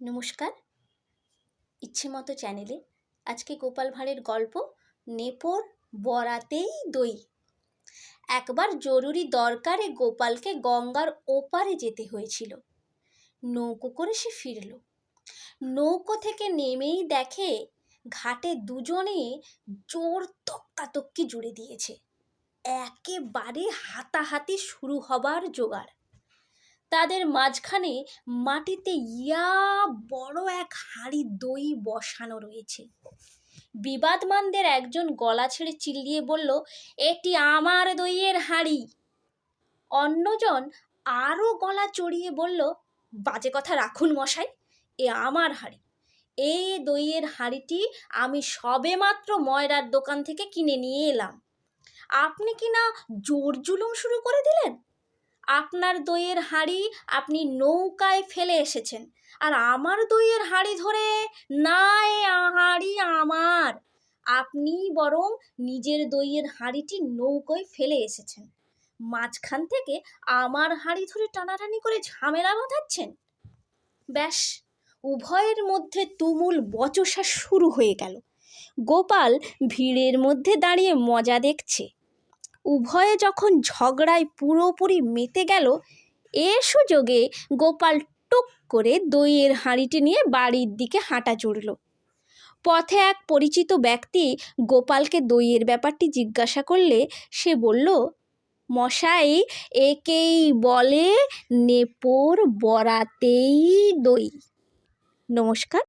নমস্কার। ইচ্ছে মতো চ্যানেলে আজকে গোপাল ভাঁড়ের গল্প নেপোর বরাতেই দই। একবার জরুরি দরকারে গোপালকে গঙ্গার ওপারে যেতে হয়েছিল। নৌকো করে সে ফিরল। নৌকো থেকে নেমেই দেখে ঘাটে দুজনে জোর তক্কাতক্কি জুড়ে দিয়েছে। একেবারে হাতাহাতি শুরু হবার জোগাড়। তাদের মাঝখানে মাটিতে ইয়া বড় এক হাঁড়ি দই বসানো রয়েছে। বিবাদমানদের একজন গলা ছেড়ে চিল্লিয়ে বলল, এটি আমার দইয়ের হাঁড়ি। অন্যজন আরও গলা চড়িয়ে বলল, বাজে কথা রাখুন মশাই, এ আমার হাঁড়ি। এই দইয়ের হাঁড়িটি আমি সবেমাত্র ময়রার দোকান থেকে কিনে নিয়ে এলাম। আপনি কি না জোর জুলুম শুরু করে দিলেন? আপনার দইয়ের হাঁড়ি আপনি নৌকায় ফেলে এসেছেন। আর আমার দইয়ের হাঁড়ি ধরে না হাঁড়ি আমার। আপনি বরং নিজের দইয়ের হাঁড়িটি নৌকোয় ফেলে এসেছেন। মাঝখান থেকে আমার হাঁড়ি ধরে টানাটানি করে ঝামেলা বাঁধাচ্ছেন? ব্যাস, উভয়ের মধ্যে তুমুল বচসা শুরু হয়ে গেল। গোপাল ভিড়ের মধ্যে দাঁড়িয়ে মজা দেখছে। উভয়ে যখন ঝগড়ায় পুরোপুরি মেতে গেল, এ সুযোগে গোপাল টুক করে দইয়ের হাঁড়িটি নিয়ে বাড়ির দিকে হাঁটা চড়ল। পথে এক পরিচিত ব্যক্তি গোপালকে দইয়ের ব্যাপারটি জিজ্ঞাসা করলে সে বলল, মশাই, একেই বলে নেপোর বরাতেই দই। নমস্কার।